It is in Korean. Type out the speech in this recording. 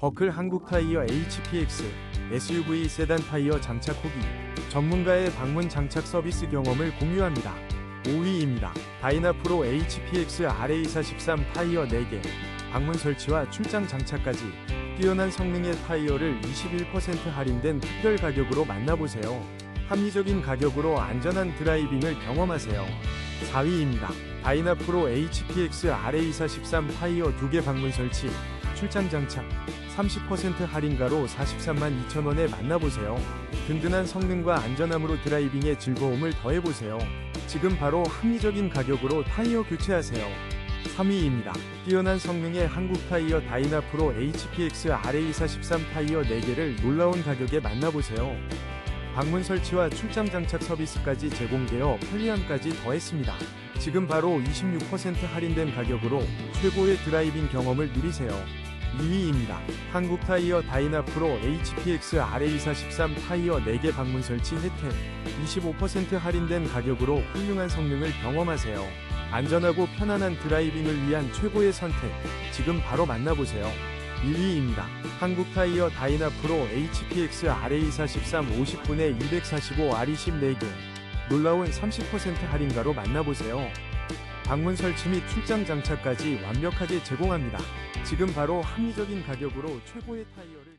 버클 한국 타이어 HPX SUV 세단 타이어 장착 후기 전문가의 방문 장착 서비스 경험을 공유합니다. 5위입니다. 다이나프로 HPX RA413 타이어 4개 방문 설치와 출장 장착까지 뛰어난 성능의 타이어를 21% 할인된 특별 가격으로 만나보세요. 합리적인 가격으로 안전한 드라이빙을 경험하세요. 4위입니다. 다이나프로 HPX RA413 타이어 2개 방문 설치, 출장 장착, 30% 할인가로 43만 2천원에 만나보세요. 든든한 성능과 안전함으로 드라이빙의 즐거움을 더해보세요. 지금 바로 합리적인 가격으로 타이어 교체하세요. 3위입니다. 뛰어난 성능의 한국 타이어 다이나 프로 HPX RA413 타이어 4개를 놀라운 가격에 만나보세요. 방문 설치와 출장 장착 서비스까지 제공되어 편리함까지 더했습니다. 지금 바로 26% 할인된 가격으로 최고의 드라이빙 경험을 누리세요. 2위입니다. 한국 타이어 다이나프로 HPX RA413 타이어 4개 방문 설치 혜택 25% 할인된 가격으로 훌륭한 성능을 경험하세요. 안전하고 편안한 드라이빙을 위한 최고의 선택 지금 바로 만나보세요. 1위입니다. 한국 타이어 다이나프로 HPX RA413 50분에 245 RE10 4개 놀라운 30% 할인가로 만나보세요. 방문 설치 및 출장 장착까지 완벽하게 제공합니다. 지금 바로 합리적인 가격으로 최고의 타이어를